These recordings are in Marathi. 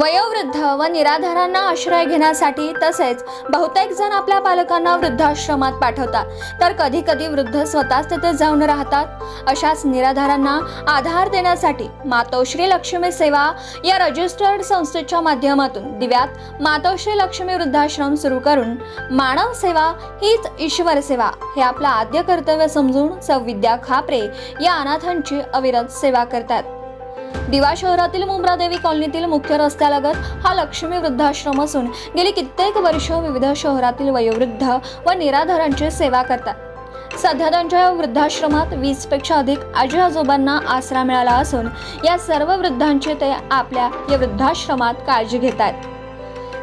वयोवृद्ध व निराधारांना आश्रय घेण्यासाठी तसेच बहुतेक जण आपल्या पालकांना वृद्धाश्रमात पाठवतात. तर कधी कधी वृद्ध स्वतःच तिथे जाऊन राहतात. अशाच निराधारांना आधार देण्यासाठी मातोश्री लक्ष्मी सेवा या रजिस्टर्ड संस्थेच्या माध्यमातून दिव्यात मातोश्री लक्ष्मी वृद्धाश्रम सुरू करून मानव सेवा हीच ईश्वर सेवा हे आपलं आद्य कर्तव्य समजून सौ विद्या खापरे या अनाथांची अविरत सेवा करतात. दिवा शहरातील मुंब्रादेवी कॉलनीतील मुख्य रस्त्यालगत हा लक्ष्मी वृद्धाश्रम असून गेली कित्येक वर्ष विविध शहरातील वयोवृद्ध व निराधारांची सेवा करतात. सध्या त्यांच्या या वृद्धाश्रमात वीसपेक्षा अधिक आजी आजोबांना आसरा मिळाला असून या सर्व वृद्धांची ते आपल्या या वृद्धाश्रमात काळजी घेत आहेत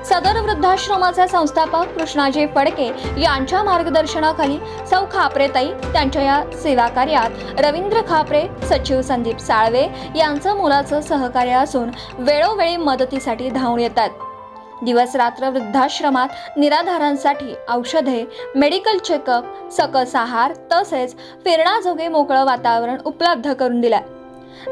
सदर वृद्धाश्रमाचे संस्थापक कृष्णाजी फडके यांच्या मार्गदर्शनाखाली सौ खापरेताई त्यांच्या या सेवा कार्यात रवींद्र खापरे सचिव संदीप साळवे यांचं मुलाचं सहकार्य असून वेळोवेळी मदतीसाठी धावून येतात. दिवस रात्र वृद्धाश्रमात निराधारांसाठी औषधे मेडिकल चेकअप सकस आहार तसेच फिरण्याजोगे मोकळं वातावरण उपलब्ध करून दिलं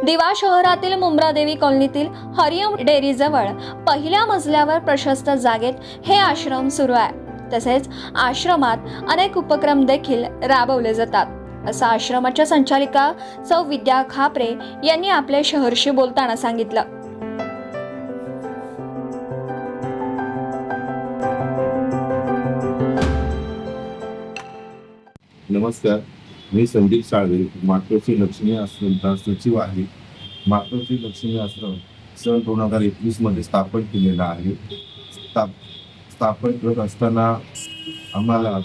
दिवा शहरातील मुंब्रादेवी कॉलनीतील हरिओम डेअरीजवळ पहिल्या मजल्यावर प्रशस्त जागेत हे आश्रम सुरू आहे. तसेच आश्रमात अनेक उपक्रम देखील राबवले जातात. असं आश्रमाच्या संचालिका सौ विद्या खापरे यांनी आपल्या शहरशी बोलताना सांगितलं. नमस्कार. मी संदीप साळवे मातोश्री लक्ष्मी आश्रमचा सचिव आहे. मातोश्री लक्ष्मी आश्रम सन दोन हजार एकवीसमध्ये स्थापन केलेला आहे. स्थाप स्थापन करत असताना आम्हाला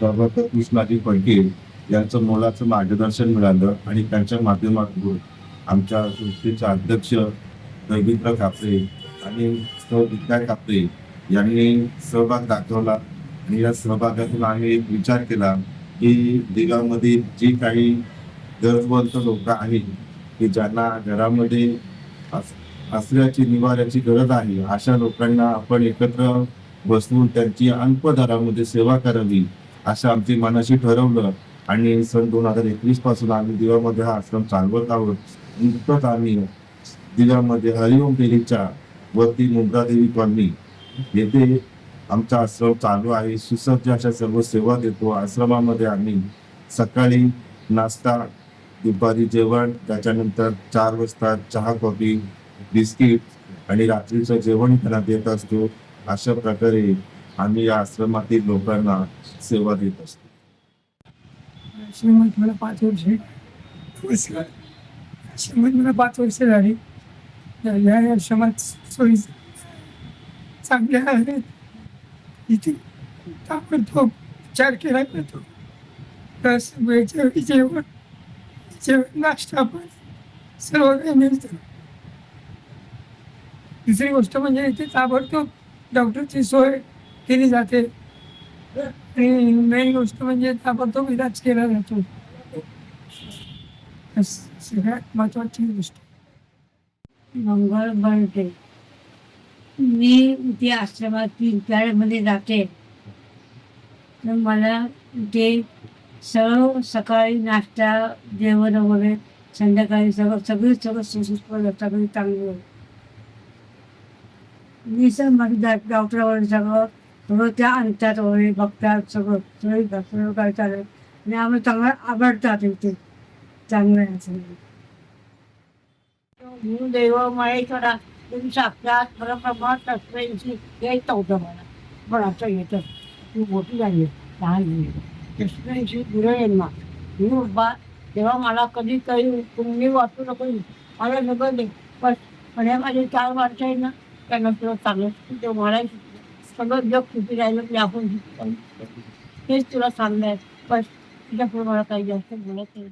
प्रभाकर कृष्णाजी फडके यांचं मोलाचं मार्गदर्शन मिळालं आणि त्यांच्या माध्यमातून आमच्या संस्थेचे अध्यक्ष रवींद्र कापरे आणि सौ विद्या कापरे यांनी सहभाग दाखवला आणि या सहभागातून आम्ही एक विचार केला की दिगामध्ये जी काही गरजवंत लोक आहेत की ज्यांना घरामध्ये आस- आश्रयाची निवाऱ्याची गरज आहे अशा लोकांना आपण एकत्र बसवून त्यांची अल्प दरामध्ये सेवा करावी असं आमची मनाशी ठरवलं. आणि सन दोन हजार एकवीसपासून आम्ही दिव्यामध्ये हा आश्रम चालवत आहोत. नुकतंच आम्ही दिव्यामध्ये हरिओम देवीच्या वरती मुंब्रादेवी कॉलनी येथे आमचा आश्रम चालू आहे. सुसज्ज अशा सर्व सेवा देतो. आश्रमामध्ये आम्ही सकाळी नाश्ता दुपारी जेवण त्याच्यानंतर चार वाजता चहा कॉफी बिस्किट आणि रात्रीचं जेवण त्यांना देत असतो. अशा प्रकारे आम्ही या आश्रमातील लोकांना सेवा देत असतो. श्रीमंत मला पाच वर्ष पुरस्कार. श्रीमंत मला पाच वर्ष झाली. या आश्रमात सोयी चांगल्या आहेत. इथे ताबडतोब विचार केला जातो प्लस वेळच्या जेवण जेवण नाश्ता पण सर्व काही मिळतं. दुसरी गोष्ट म्हणजे इथे ताबडतोब डॉक्टरची सोय केली जाते. आणि मेन गोष्ट म्हणजे ताबडतोब इलाज केला जातो. सगळ्यात महत्वाची गोष्ट. मंगळ बनते. मी ते आश्रमात तीन जाते. तर मला ते सर्व सकाळी नाश्ता जेवण वगैरे संध्याकाळी सगळं सगळी सगळं सुसूत्र सगळी चांगली मी सर माझ्या डॉक्टरवर सगळं सगळं त्या आणतात वगैरे बघतात सगळं सगळी सगळं काय चालेल आणि आम्हाला चांगलं आवडतात इथे. चांगलं आहे सगळं देव महेश्वरा तुम्ही साक्षात परप्रमाण तत्वांशी येत होतं मला पण असं येतं तू मोठी झाली लहान झाली कृष्णांशी येईल ना मी बाबा तेव्हा मला कधी काही तुम्ही वाचू नको मला नको दे पण पण हे माझे चार वर्ष आहे ना त्यांना तुला चांगलं ते मला सगळं जग सुखी राहिलं की आपण तेच तुला सांगणार पण तुझ्यापुढे मला काही जास्त बोलत नाही